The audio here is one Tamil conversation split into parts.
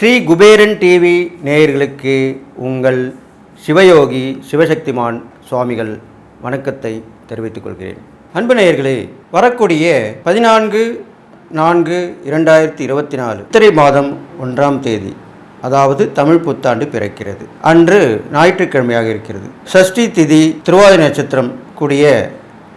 ஸ்ரீ குபேரன் டிவி நேயர்களுக்கு உங்கள் சிவயோகி சிவசக்திமான் சுவாமிகள் வணக்கத்தை தெரிவித்துக் கொள்கிறேன். அன்பு நேயர்களே வரக்கூடிய பதினான்கு நான்கு இரண்டாயிரத்தி இருபத்தி நாலு சித்திரை மாதம் ஒன்றாம் தேதி அதாவது தமிழ் புத்தாண்டு பிறக்கிறது. அன்று ஞாயிற்றுக்கிழமையாக இருக்கிறது. சஷ்டி திதி திருவாதிரை நட்சத்திரம் கூடிய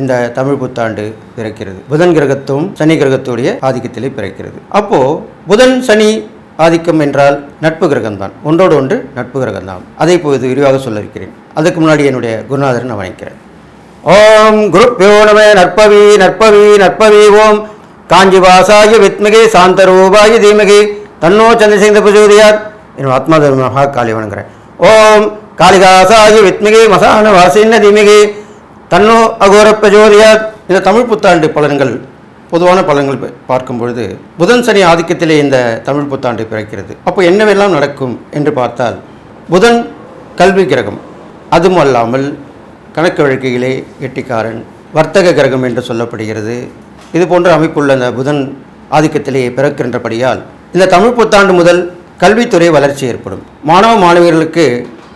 இந்த தமிழ் புத்தாண்டு பிறக்கிறது. புதன் கிரகத்தும் சனி கிரகத்துடைய ஆதிக்கத்திலே பிறக்கிறது. அப்போ புதன் சனி ஆதிக்கம் என்றால் நட்பு கிரகம்தான். ஒன்றோடு ஒன்று நட்பு கிரகம்தான். அதை இப்போது விரிவாக சொல்ல இருக்கிறேன் அதுக்கு முன்னாடி என்னுடைய குருநாதரன் நான் வணங்கிறேன். ஓம் குருப்பியோ நம நற்பவி நற்பவி நற்பவி ஓம் காஞ்சி வாசாய வித்மிகை சாந்த ரூபாய தீமகி தன்னோ சந்திரசேந்த பிரஜோதியார் என்னோட ஆத்மா மகா காளி வணங்குறேன். ஓம் காளிதாசாய வித்மிகை மசான வாசின்ன தீமகி தன்னோ அகோர பிரஜோதியார் இந்த தமிழ் புத்தாண்டு பலன்கள் பொதுவான பலன்கள் பார்க்கும் பொழுது புதன் சனி ஆதிக்கத்திலே இந்த தமிழ் புத்தாண்டு பிறக்கிறது. அப்போ என்னவெல்லாம் நடக்கும் என்று பார்த்தால் புதன் கல்வி கிரகம். அதுவும் அல்லாமல் கணக்கு வழக்கையிலே எட்டிக்காரன் வர்த்தக கிரகம் என்று சொல்லப்படுகிறது. இது போன்ற அமைப்புள்ள இந்த புதன் ஆதிக்கத்திலே பிறக்கின்றபடியால் இந்த தமிழ் புத்தாண்டு முதல் கல்வித்துறை வளர்ச்சி ஏற்படும். மாணவ மாணவியர்களுக்கு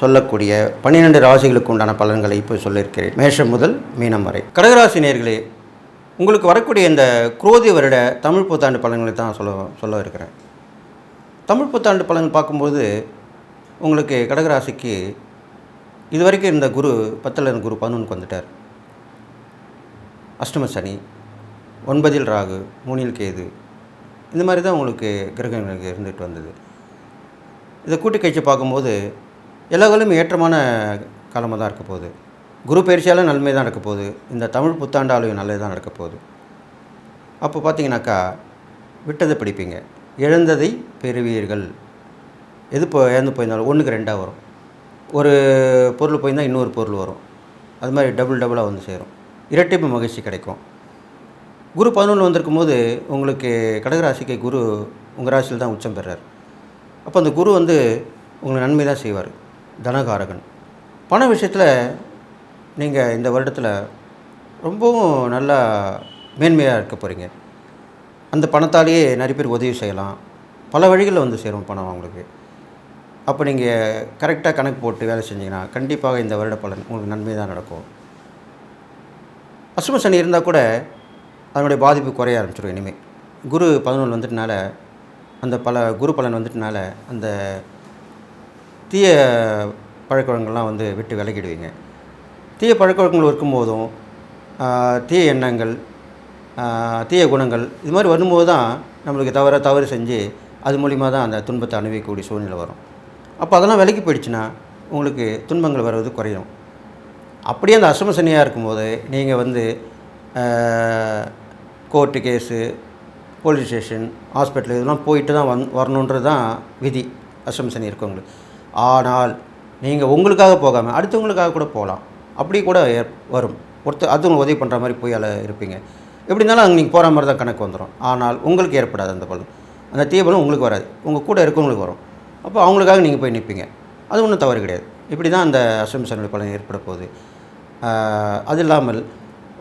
சொல்லக்கூடிய பன்னிரெண்டு ராசிகளுக்கு உண்டான பலன்களை இப்போ சொல்லியிருக்கிறேன். மேஷம் முதல் மீனம் வரை. கடகராசி நேர்களே உங்களுக்கு வரக்கூடிய இந்த குரோதி வருட தமிழ் புத்தாண்டு பலன்களை தான் சொல்ல சொல்ல இருக்கிறேன். தமிழ் புத்தாண்டு பலன் பார்க்கும்போது உங்களுக்கு கடகராசிக்கு இது வரைக்கும் இருந்த குரு பத்தில் இருந்த குரு பதினொன்றுக்கு வந்துட்டார். அஷ்டம சனி ஒன்பதில் ராகு மூணில் கேது. இந்த மாதிரி தான் உங்களுக்கு கிரகங்களுக்கு இருந்துட்டு வந்தது. இதை கூட்டி கழிச்சு பார்க்கும்போது எல்லா காலமும் ஏற்றமான காலமாக தான் இருக்க போகுது. குரு பயிற்சியால் நன்மை தான் நடக்க போகுது. இந்த தமிழ் புத்தாண்டாலையும் நல்லது தான் நடக்க போகுது. அப்போ பார்த்தீங்கன்னாக்கா விட்டதை பிடிப்பீங்க. இழந்ததை பெறுவீர்கள். எது இப்போ இழந்து போயிருந்தாலும் ஒன்றுக்கு ரெண்டாக வரும். ஒரு பொருள் போயிருந்தால் இன்னொரு பொருள் வரும். அது மாதிரி டபுள் டபுளாக வந்து சேரும். இரட்டிப்பு மகிழ்ச்சி கிடைக்கும். குரு பதினொன்று வந்திருக்கும் போது உங்களுக்கு கடகராசிக்கு குரு உங்கள் ராசியில் தான் உச்சம் பெறார். அப்போ அந்த குரு வந்து உங்களுக்கு நன்மை தான் செய்வார். தனகாரகன். பண விஷயத்தில் நீங்கள் இந்த வருடத்தில் ரொம்பவும் நல்லா மேன்மையாக இருக்க போகிறீங்க அந்த பணத்தாலேயே நிறைய பேர் உதவி செய்யலாம். பல வழிகளில் வந்து சேரும் பணம் அவங்களுக்கு. அப்போ நீங்கள் கரெக்டாக கணக்கு போட்டு வேலை செஞ்சீங்கன்னா கண்டிப்பாக இந்த வருட பலன் உங்களுக்கு நன்மை தான் நடக்கும். அசும சனி இருந்தால் கூட அதனுடைய பாதிப்பு குறைய ஆரம்பிச்சிடும் இனிமேல் குரு பதினொன்று வந்துட்டனால அந்த பல குரு பலன் வந்துட்டனால அந்த தீய பழக்கவழக்கங்கள்லாம் வந்து விட்டு விலகிடுவீங்க. தீய பழக்கவழக்கங்கள் இருக்கும்போதும் தீய எண்ணங்கள் தீய குணங்கள் இது மாதிரி வரும்போது தான் நம்மளுக்கு தவற தவறு செஞ்சு அது மூலிமா தான் அந்த துன்பத்தை அனுபவிக்கக்கூடிய சூழ்நிலை வரும். அப்போ அதெல்லாம் விலகி போயிடுச்சுன்னா உங்களுக்கு துன்பங்கள் வருவது குறையும். அப்படியே அந்த அசம சனியாக இருக்கும்போது நீங்கள் வந்து court case police station hospital இதெல்லாம் போயிட்டு தான் வந் வரணுன்றது தான் விதி. அசம்சனி சனி இருக்கவங்களுக்கு. ஆனால் நீங்கள் உங்களுக்காக போகாமல் அடுத்தவங்களுக்காக கூட போகலாம் அப்படி கூட வரும். ஒருத்தர் அடுத்தவங்க உதவி பண்ணுற மாதிரி போய் அதில் இருப்பீங்க. எப்படி இருந்தாலும் அங்கே நீங்கள் போகிற மாதிரி தான் கணக்கு வந்துடும் ஆனால் உங்களுக்கு ஏற்படாது அந்த பலன். அந்த தீய பலன் உங்களுக்கு வராது. உங்கள் கூட இருக்கவங்களுக்கு வரும். அப்போ அவங்களுக்காக நீங்கள் போய் நிற்பீங்க அது ஒன்றும் தவறு கிடையாது. இப்படி தான் அந்த அசம்சனுடைய பலன் ஏற்பட போகுது. அது இல்லாமல்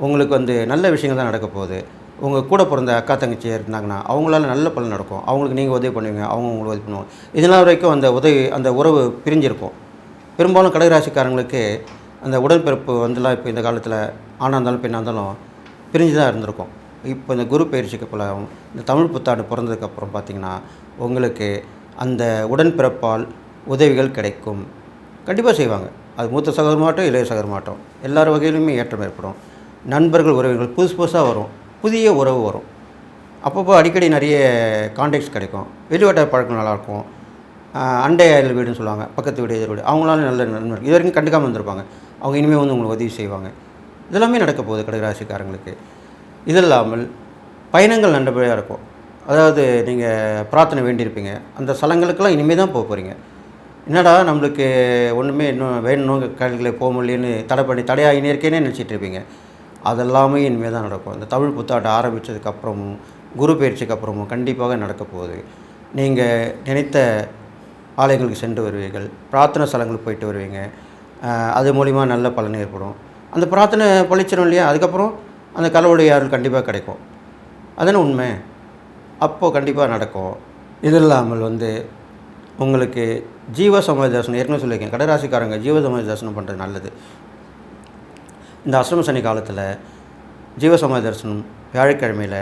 உங்களுக்கு வந்து நல்ல விஷயங்கள் தான் நடக்க போகுது. உங்கள் கூட பிறந்த அக்கா தங்கச்சி இருந்தாங்கன்னா அவங்களால நல்ல பலன் நடக்கும். அவங்களுக்கு நீங்கள் உதவி பண்ணுவீங்க அவங்க உங்களுக்கு உதவி பண்ணுவாங்க. இதனால் வரைக்கும் அந்த உதவி அந்த உறவு பிரிஞ்சிருக்கும். பெரும்பாலும் கடகராசிக்காரங்களுக்கு அந்த உடன்பிறப்பு வந்துலாம் இப்போ இந்த காலத்தில் ஆணாக இருந்தாலும் பெண்ணாக இருந்தாலும் பிரிஞ்சு தான் இருந்திருக்கும். இப்போ இந்த குரு பயிற்சிக்கு போல இந்த தமிழ் புத்தாண்டு பிறந்ததுக்கப்புறம் பார்த்தீங்கன்னா உங்களுக்கு அந்த உடன்பிறப்பால் உதவிகள் கிடைக்கும். கண்டிப்பாக செய்வாங்க. அது மூத்த சகோதரமாட்டம் இளைய சகோதரமாட்டம் எல்லார் வகையிலுமே ஏற்றம் ஏற்படும். நண்பர்கள் உறவுகள் புதுசு புதுசாக வரும். புதிய உறவு வரும். அப்பப்போ அடிக்கடி நிறைய கான்டாக்ட்ஸ் கிடைக்கும். வெளிவட்ட பழக்கம் நல்லாயிருக்கும். அண்டை அயல் வீடுன்னு சொல்லுவாங்க. பக்கத்து வீடு எதிர் வீடு. அவங்களால நல்ல நண்பர் இது வரைக்கும் கண்டுக்காமல் வந்திருப்பாங்க அவங்க இனிமேல் வந்து உங்களுக்கு உதவி செய்வாங்க. இதெல்லாமே நடக்க போகுது கடகராசிக்காரங்களுக்கு. இது இல்லாமல் பயணங்கள் நல்லபடியாக இருக்கும். அதாவது நீங்கள் பிரார்த்தனை வேண்டியிருப்பீங்க. அந்த ஸ்தலங்களுக்கெல்லாம் இனிமேல் தான் போக போகிறீங்க என்னடா நம்மளுக்கு ஒன்றுமே இன்னும் வேணும் கடல்களை போக முடியலன்னு தடை பண்ணி தடையாகினே இருக்கேனே நினச்சிட்டு இருப்பீங்க. அதெல்லாமே இனிமேல் தான் நடக்கும். இந்த தமிழ் புத்தாண்டு ஆரம்பித்ததுக்கப்புறமும் குரு பயிற்சிக்கு அப்புறமும் கண்டிப்பாக நடக்க போகுது. நீங்கள் நினைத்த ஆலயங்களுக்கு சென்று வருவீர்கள் பிரார்த்தனை ஸ்தலங்களுக்கு போயிட்டு வருவீங்க. அது மூலிமா நல்ல பலன் ஏற்படும். அந்த பிரார்த்தனை பழிச்சிடும் இல்லையா? அதுக்கப்புறம் அந்த கடவுளுடைய அருள் கண்டிப்பாக கிடைக்கும். அதானே உண்மை? அப்போது கண்டிப்பாக நடக்கும். இது இல்லாமல் வந்து உங்களுக்கு ஜீவ சமாதி தரிசனம் ஏற்கனவே சொல்லியிருக்கேன் கடராசிக்காரங்க ஜீவ சமாதி தரிசனம் பண்ணுறது நல்லது. இந்த அஷ்டம சனி காலத்தில் ஜீவ தரிசனம் வியாழக்கிழமையில்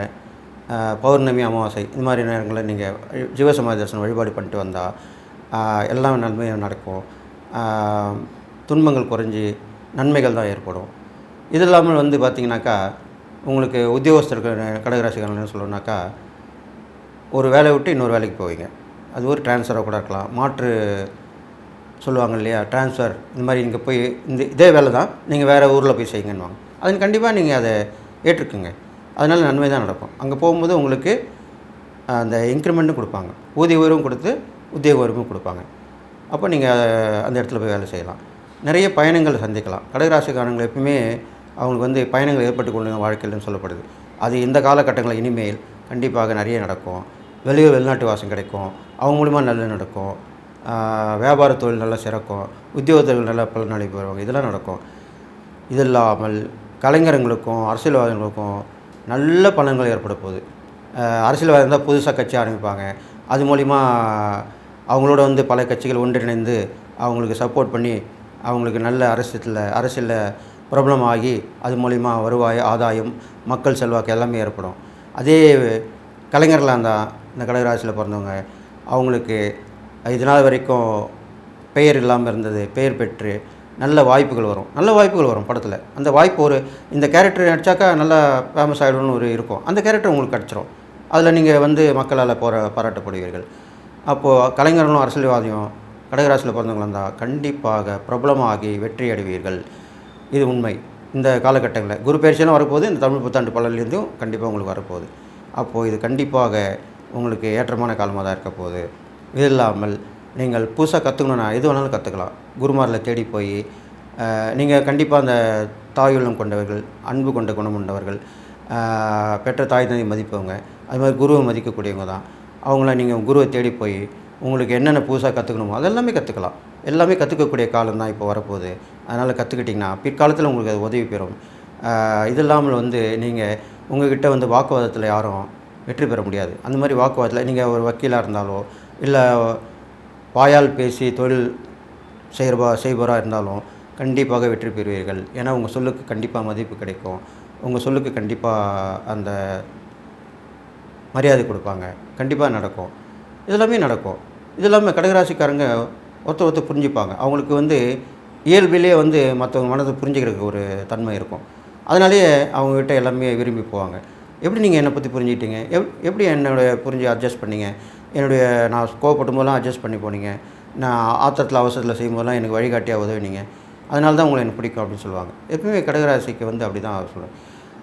பௌர்ணமி அமாவாசை இந்த மாதிரி நேரங்களில் நீங்கள் ஜீவ தரிசனம் வழிபாடு பண்ணிட்டு வந்தால் எல்லாம் நன்மையாக நடக்கும். துன்பங்கள் குறைஞ்சி நன்மைகள் தான் ஏற்படும். இது இல்லாமல் வந்து பார்த்திங்கனாக்கா உங்களுக்கு உத்தியோகஸ்தர்கள் கடகராசிக்காரங்க என்ன சொல்லணுன்னாக்கா ஒரு வேலையை விட்டு இன்னொரு வேலைக்கு போவீங்க. அது ஒரு ட்ரான்ஸ்ஃபராக கூட இருக்கலாம். மாற்று சொல்லுவாங்க இல்லையா ட்ரான்ஸ்ஃபர் இந்த மாதிரி இங்கே போய் இந்த இதே வேலை தான் நீங்கள் வேறு ஊரில் போய் செய்யுங்கன்னுவாங்க. அது கண்டிப்பாக நீங்கள் அதை ஏற்றுக்குங்க. அதனால் நன்மை தான் நடக்கும். அங்கே போகும்போது உங்களுக்கு அந்த இன்க்ரிமெண்ட்டும் கொடுப்பாங்க. ஊதிய உயர்வும் கொடுத்து உத்தியோக உயர்வும் கொடுப்பாங்க. அப்போ நீங்கள் அந்த இடத்துல போய் வேலை செய்யலாம். நிறைய பயணங்கள் சந்திக்கலாம். கடகராசிக்காரங்கள் எப்பவுமே அவங்களுக்கு வந்து பயணங்கள் ஏற்பட்டு கொண்டு வாழ்க்கையில்னு சொல்லப்படுது. அது இந்த காலகட்டங்களில் இனிமேல் கண்டிப்பாக நிறைய நடக்கும். வெளியூர் வெளிநாட்டு வாசம் கிடைக்கும். அவங்க மூலிமா நல்லது நடக்கும். வியாபார தொழில் நல்லா சிறக்கும் உத்தியோகத்தர்கள் நல்லா பலன் பெறுவாங்க வருவாங்க. இதெல்லாம் நடக்கும். இது இல்லாமல் கலைஞர்களுக்கும் அரசியல்வாதிகளுக்கும் நல்ல பலன்கள் ஏற்பட போகுது. அரசியல்வாதி இருந்தால் புதுசாக கட்சி ஆரம்பிப்பாங்க. அது மூலிமா அவங்களோட வந்து பல கட்சிகள் ஒன்றிணைந்து அவங்களுக்கு சப்போர்ட் பண்ணி அவங்களுக்கு நல்ல அரசியலில் அரசியலில் பிரபலமாகி அது மூலிமா வருவாய் ஆதாயம் மக்கள் செல்வாக்கு எல்லாமே ஏற்படும். அதே கலைஞர்களாக இருந்தால் இந்த கடகராசியில் பிறந்தவங்க அவங்களுக்கு இது நாள் வரைக்கும் பெயர் இல்லாமல் இருந்தது பெயர் பெற்று நல்ல வாய்ப்புகள் வரும். நல்ல வாய்ப்புகள் வரும் படத்தில். அந்த வாய்ப்பு ஒரு இந்த கேரக்டர் நடிச்சாக்கா நல்லா ஃபேமஸ் ஆகிடும்னு ஒரு இருக்கும். அந்த கேரக்டர் உங்களுக்கு கிடச்சிரும். அதில் நீங்கள் வந்து மக்களால் போற பாராட்டப்படுவீர்கள். அப்போது கலைஞர்களும் அரசியல்வாதியும் கடகராசியில் பிறந்தவங்களாக இருந்தால் கண்டிப்பாக பிரபலமாகி வெற்றி அடைவீர்கள். இது உண்மை. இந்த காலகட்டங்களில் குரு பயிற்சியெல்லாம் வரப்போகுது. இந்த தமிழ் புத்தாண்டு பலன்லேருந்தும் கண்டிப்பாக உங்களுக்கு வரப்போகுது. அப்போது இது கண்டிப்பாக உங்களுக்கு ஏற்றமான காலமாக தான் இருக்க போகுது. இது இல்லாமல் நீங்கள் புதுசாக கற்றுக்கணுன்னா எது வேணாலும் கற்றுக்கலாம் குருமாரில் தேடி போய் நீங்கள் கண்டிப்பாக அந்த தாயுள்ளம் கொண்டவர்கள் அன்பு கொண்ட குணம் கொண்டவர்கள் பெற்ற தாய் தந்தை மதிப்பவங்க அது மாதிரி குருவை மதிக்கக்கூடியவங்க தான். அவங்கள நீங்கள் குருவை தேடி போய் உங்களுக்கு என்னென்ன புதுசாக கற்றுக்கணுமோ அதெல்லாமே கற்றுக்கலாம் எல்லாமே கற்றுக்கக்கூடிய காலம் தான் இப்போ வரப்போகுது. அதனால் கற்றுக்கிட்டிங்கன்னா பிற்காலத்தில் உங்களுக்கு அது உதவி பெறும். இது இல்லாமல் வந்து நீங்கள் உங்கள்கிட்ட வந்து வாக்குவாதத்தில் யாரும் வெற்றி பெற முடியாது. அந்த மாதிரி வாக்குவாதத்தில் நீங்கள் ஒரு வக்கீலாக இருந்தாலோ இல்லை வாயால் பேசி தொழில் செய்கிறவா செய்பவராக இருந்தாலும் கண்டிப்பாக வெற்றி பெறுவீர்கள். ஏன்னா உங்கள் சொல்லுக்கு கண்டிப்பாக மதிப்பு கிடைக்கும். உங்கள் சொல்லுக்கு கண்டிப்பாக அந்த மரியாதை கொடுப்பாங்க. கண்டிப்பாக நடக்கும். இதெல்லாமே நடக்கும். இது இல்லாமல் கடகராசிக்காரங்க ஒருத்தர் ஒருத்தர் புரிஞ்சுப்பாங்க. அவங்களுக்கு வந்து இயல்பிலேயே வந்து மற்றவங்க மனதை புரிஞ்சுக்கிறதுக்கு ஒரு தன்மை இருக்கும். அதனாலேயே அவங்கக்கிட்ட எல்லாமே விரும்பி போவாங்க. எப்படி நீங்கள் என்னை பற்றி புரிஞ்சுக்கிட்டீங்க? எப் எப்படி என்னுடைய புரிஞ்சு அட்ஜஸ்ட் பண்ணீங்க? என்னுடைய நான் கோவப்படும் போதெல்லாம் அட்ஜஸ்ட் பண்ணி போனீங்க. நான் ஆத்திரத்தில் அவசரத்தில் செய்யும்போதெல்லாம் எனக்கு வழிகாட்டியாக உதவினீங்க. அதனால தான் உங்களை எனக்கு பிடிக்கும் அப்படின்னு சொல்லுவாங்க. எப்பவுமே கடகராசிக்கு வந்து அப்படி தான் சொல்லுவேன்.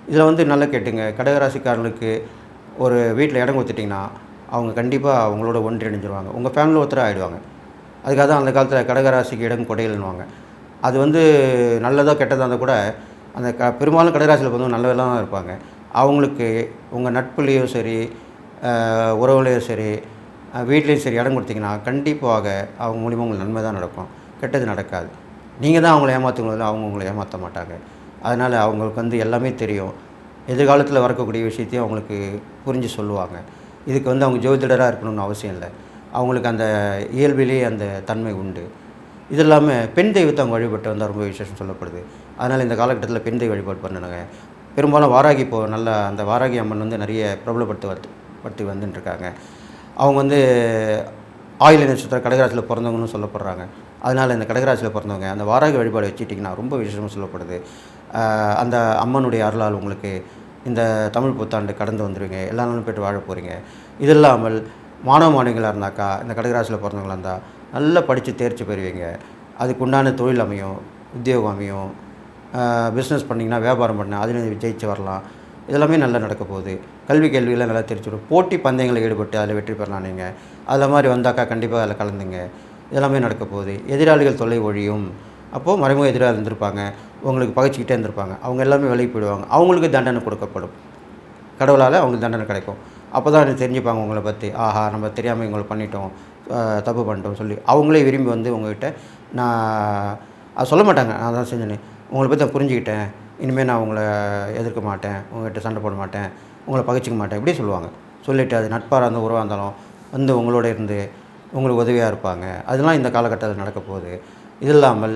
இதில் வந்து நல்லா கேட்டுங்க. கடகராசிக்காரர்களுக்கு ஒரு வீட்டில் இடம் கொடுத்துட்டிங்கன்னா அவங்க கண்டிப்பாக அவங்களோட ஒன்றிணைஞ்சிருவாங்க. உங்கள் ஃபேமிலியில் ஒருத்தர் ஆகிடுவாங்க அதுக்காக தான் அந்த காலத்தில் கடகராசிக்கு இடம் கொடையில்னுவாங்க அது வந்து நல்லதோ கெட்டதாக இருந்தால் கூட அந்த க பெரும்பாலும் கடகராசியில் வந்து நல்லவெல்லாம் தான் இருப்பாங்க. அவங்களுக்கு உங்கள் நட்புலேயும் சரி உறவுலேயோ சரி வீட்லேயும் சரி இடம் கொடுத்தீங்கன்னா கண்டிப்பாக அவங்க மூலிமா உங்களுக்கு நன்மை தான் நடக்கும். கெட்டது நடக்காது. நீங்கள் தான் அவங்கள ஏமாற்றுங்களோ அவங்க உங்களை ஏமாற்ற மாட்டாங்க. அதனால் அவங்களுக்கு வந்து எல்லாமே தெரியும். எதிர்காலத்தில் வரக்கூடிய விஷயத்தையும் அவங்களுக்கு புரிஞ்சு சொல்லுவாங்க. இதுக்கு வந்து அவங்க ஜோதிடராக இருக்கணும்னு அவசியம் இல்லை. அவங்களுக்கு அந்த இயல்பிலேயே அந்த தன்மை உண்டு. இது இல்லாமல் பெண் தெய்வத்தை அவங்க வழிபட்டு வந்தால் ரொம்ப விசேஷம் சொல்லப்படுது. அதனால் இந்த காலகட்டத்தில் பெண் தெய்வ வழிபாடு பண்ணணுங்க. பெரும்பாலும் வாராகி இப்போ நல்ல அந்த வாராகி அம்மன் வந்து நிறைய பிரபலப்படுத்தி வந்து படுத்தி வந்துட்டுருக்காங்க. அவங்க வந்து ஆயுள நட்சத்திரம் கடகராசியில் பிறந்தவங்கன்னு சொல்லப்படுறாங்க. அதனால் இந்த கடகராசியில் பிறந்தவங்க அந்த வாராகி வழிபாடு வச்சுட்டிங்கன்னா ரொம்ப விசேஷமாக சொல்லப்படுது. அந்த அம்மனுடைய அருளால் உங்களுக்கு இந்த தமிழ் புத்தாண்டு கடந்து வந்துடுவீங்க எல்லா நாளும் போய்ட்டு வாழ போகிறீங்க இது இல்லாமல் மாணவ மாணவிகளாக இருந்தாக்கா இந்த கடகராசியில் பிறந்தவங்களா இருந்தால் நல்லா படித்து தேர்ச்சி பெறுவீங்க. அதுக்கு உண்டான தொழில் அமையும் உத்தியோகம் அமையும் பிஸ்னஸ் பண்ணிங்கன்னா வியாபாரம் பண்ண அதில் ஜெயிச்சு வரலாம். இதெல்லாமே நல்லா நடக்க போகுது. கல்வி கேள்வியெல்லாம் நல்லா தெரிஞ்சுடும். போட்டி பந்தயங்களில் ஈடுபட்டு அதில் வெற்றி பெறலாம் நீங்கள் அதில் மாதிரி வந்தாக்கா கண்டிப்பாக அதில் கலந்துங்க. இதெல்லாமே நடக்க போகுது. எதிராளிகள் தொல்லை ஒழியும். அப்போது மறைமுக எதிராக இருந்திருப்பாங்க. உங்களுக்கு பகைச்சிக்கிட்டே இருந்திருப்பாங்க. அவங்க எல்லாமே விலகி போயிடுவாங்க. அவங்களுக்கு தண்டனை கொடுக்கப்படும். கடவுளால் அவங்களுக்கு தண்டனை கிடைக்கும். அப்போ தான் எனக்கு தெரிஞ்சுப்பாங்க உங்களை பற்றி ஆஹா நம்ம தெரியாமல் இவங்களை பண்ணிட்டோம். தப்பு பண்ணிட்டோம் சொல்லி அவங்களே விரும்பி வந்து உங்கள்கிட்ட நான் அது சொல்ல மாட்டாங்க. நான் தான் செஞ்சேன்னு. உங்களை பற்றி நான் புரிஞ்சுக்கிட்டேன். இனிமேல் நான் உங்களை எதிர்க்க மாட்டேன். உங்கள்கிட்ட சண்டை போட மாட்டேன். உங்களை பகைச்சிக்க மாட்டேன். இப்படி சொல்லுவாங்க. சொல்லிவிட்டு அது நட்பாக இருந்த உறவாக இருந்தாலும் வந்து உங்களோட இருந்து உங்களுக்கு உதவியாக இருப்பாங்க. அதெல்லாம் இந்த காலகட்டத்தில் நடக்க போகுது. இது இல்லாமல்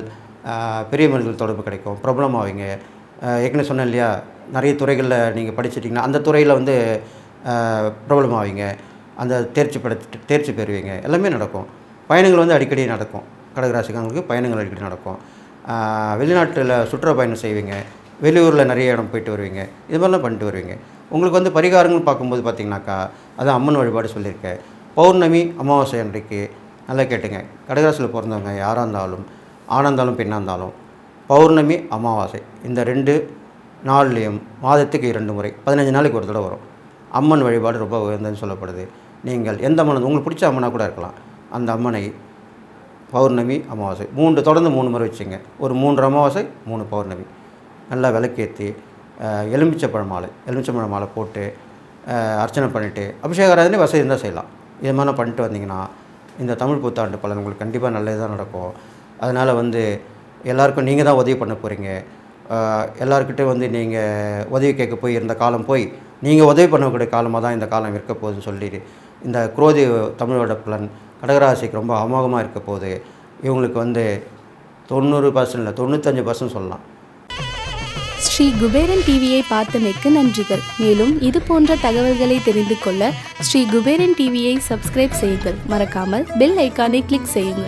பெரிய மனிதர்கள் தொடர்பு கிடைக்கும். பிரபலம் ஆவீங்க ஏற்கனவே சொன்னேன் இல்லையா? நிறைய துறைகளில் நீங்கள் படிச்சிட்டிங்கன்னா அந்த துறையில் வந்து பிரபலமாவீங்க. பிரபலம் ஆவீங்க அந்த தேர்ச்சி பெற தேர்ச்சி பெறுவீங்க. எல்லாமே நடக்கும். பயணங்கள் வந்து அடிக்கடி நடக்கும். கடகராசிக்காரங்களுக்கு பயணங்கள் அடிக்கடி நடக்கும். வெளிநாட்டில் சுற்றுலா பயணம் செய்வீங்க. வெளியூரில் நிறைய இடம் போயிட்டு வருவீங்க. இது மாதிரிலாம் பண்ணிட்டு வருவீங்க. உங்களுக்கு வந்து பரிகாரங்கள் பார்க்கும்போது பார்த்தீங்கன்னாக்கா அது அம்மன் வழிபாடு சொல்லியிருக்கேன் பௌர்ணமி அமாவாசை அன்றைக்கு நல்லா கேட்டுங்க. கடகராசியில் பிறந்தவங்க யாராக இருந்தாலும் ஆணாக இருந்தாலும் பெண்ணாக இருந்தாலும் பௌர்ணமி அமாவாசை இந்த ரெண்டு நாள்லேயும் மாதத்துக்கு இரண்டு முறை பதினஞ்சு நாளைக்கு ஒரு தடவை வரும். அம்மன் வழிபாடு ரொம்ப உயர்ந்ததுன்னு சொல்லப்படுது. நீங்கள் எந்த அம்மன் உங்களுக்கு பிடிச்ச அம்மனாக கூட இருக்கலாம். அந்த அம்மனை பௌர்ணமி அமாவாசை. மூன்று தொடர்ந்து மூணு முறை வச்சுங்க. ஒரு மூன்று அமாவாசை மூணு பௌர்ணமி. நல்லா விளக்கேற்றி எலுமிச்சப்பழ மாலை எலுமிச்சப்பழ மாலை போட்டு அர்ச்சனை பண்ணிவிட்டு அபிஷேக வசதி இருந்தால் செய்யலாம். இது மாதிரி பண்ணிட்டு வந்தீங்கன்னா இந்த தமிழ் புத்தாண்டு பலன் உங்களுக்கு கண்டிப்பாக நல்லது தான் நடக்கும். அதனால் வந்து எல்லாருக்கும் நீங்கள் தான் உதவி பண்ண போகிறீங்க எல்லாருக்கிட்டே வந்து நீங்கள் உதவி கேட்க போய் இருந்த காலம் போய் நீங்கள் உதவி பண்ணக்கூடிய காலமாக தான் இந்த காலம் இருக்க போகுதுன்னு சொல்லிட்டு இந்த குரோதி தமிழோட பலன் கடகராசிக்கு ரொம்ப அமோகமாக இருக்க போது இவங்களுக்கு வந்து தொண்ணூறு பர்சன்ட் இல்லை தொண்ணூத்தஞ்சு பர்சன்ட் சொல்லலாம். ஸ்ரீ குபேரன் டிவியை பார்த்தமைக்கு நன்றிகள். மேலும் இது போன்ற தகவல்களை தெரிந்து கொள்ள ஸ்ரீ குபேரன் டிவியை சப்ஸ்கிரைப் செய்யுங்கள். மறக்காமல் பெல் ஐக்கானை கிளிக் செய்யுங்கள்.